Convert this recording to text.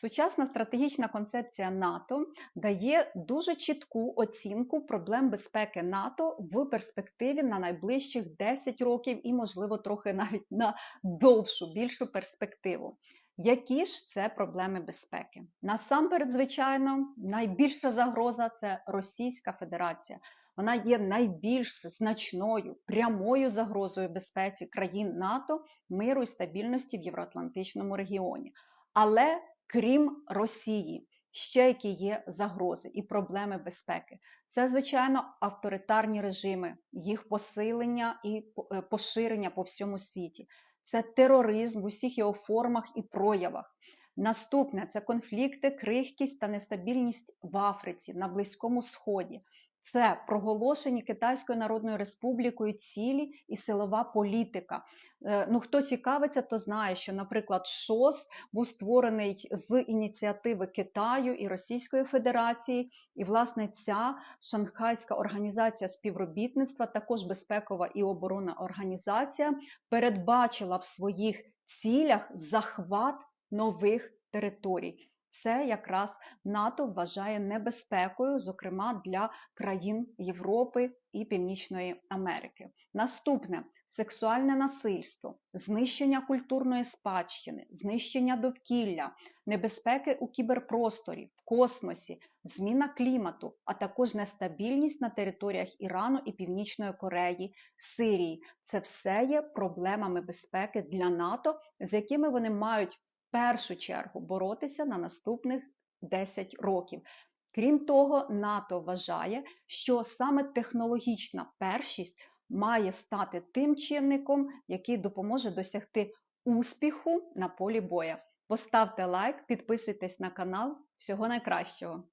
Сучасна стратегічна концепція НАТО дає дуже чітку оцінку проблем безпеки НАТО в перспективі на найближчих 10 років і, можливо, трохи навіть на довшу, більшу перспективу. Які ж це проблеми безпеки? Насамперед, звичайно, найбільша загроза це Російська Федерація. Вона є найбільш значною прямою загрозою безпеці країн НАТО, миру і стабільності в євроатлантичному регіоні. Але крім Росії, ще які є загрози і проблеми безпеки. Це, звичайно, авторитарні режими, їх посилення і е, поширення по всьому світі. Це тероризм в усіх його формах і проявах. Наступне це конфлікти, крихкість та нестабільність в Африці, на Близькому Сході. Це проголошені Китайською Народною Республікою цілі і силова політика. Е, ну, Хто цікавиться, то знає, що, наприклад, ШОС був створений з ініціативи Китаю і Російської Федерації, і, власне, ця Шанхайська організація співробітництва, також безпекова і оборонна організація, передбачила в своїх цілях захват нових територій це якраз НАТО вважає небезпекою, зокрема для країн Європи і Північної Америки. Наступне сексуальне насильство, знищення культурної спадщини, знищення довкілля, небезпеки у кіберпросторі, в космосі, зміна клімату, а також нестабільність на територіях Ірану і Північної Кореї, Сирії. Це все є проблемами безпеки для НАТО, з якими вони мають першу чергу боротися на наступних 10 років. Крім того, НАТО вважає, що саме технологічна першість має стати тим чинником, який допоможе досягти успіху на полі боя. Поставте лайк, підписуйтесь на канал. Всього найкращого!